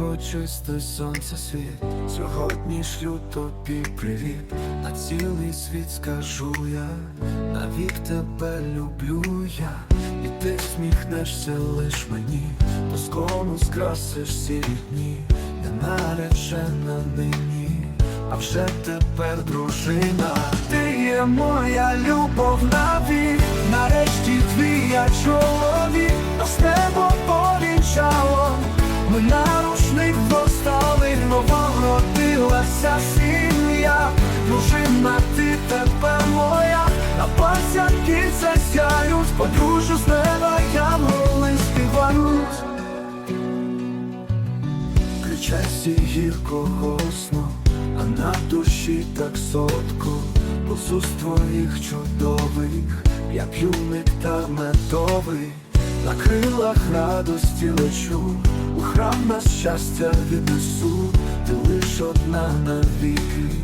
небо чисте сонце світ. Сьогодні шлю тобі привіт. На цілий світ скажу я, навік тебе люблю я, і ти сміхнешся лиш мені, тоскону скрасиш сірі дні, не наречена нині, а вже тепер дружина. Ти є моя любов навік, нарешті твій я чоловік, нарушник достали, новогродилася сім'я, дружина, ти тепер моя, на пальцях кільця сяють, подружжю з неба янголи співають. Кричасі гіркого сну, а на душі так сотко, бо з твоїх чудових, я п'ю нектар медовий, на крилах радості лечу, у храм на щастя віднесу, ти лиш одна навіки,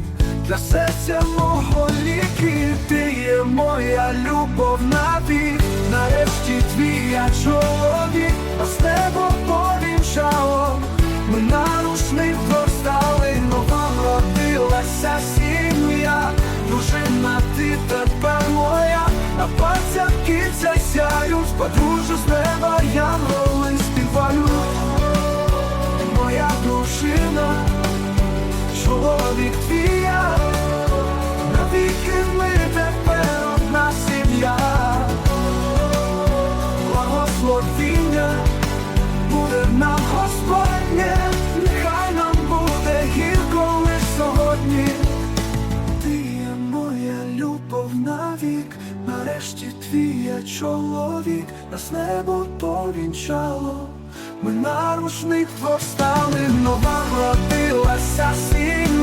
для серця мого ліки, ти є моя любов навік, нарешті твій я чоловік, нас небо повінчало. Ми нарушник стали, нова родилася сім'я, дружина, ти тепер моя, на пальцях кільця сяють, подружжя чоловік твій я, навіки ми тепер одна сім'я, благословіння буде нам Господнє, нехай нам буде гірко лиш сьогодні. Ти є моя любов навік, нарешті твій я чоловік, нас небо повінчало. Ми нарушник стали, нова родилася сім'я,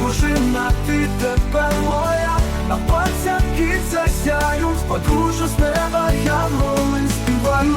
Мужина, ти тепер моя, на пальцях кіт засяють, подружу з неба я моли співаю.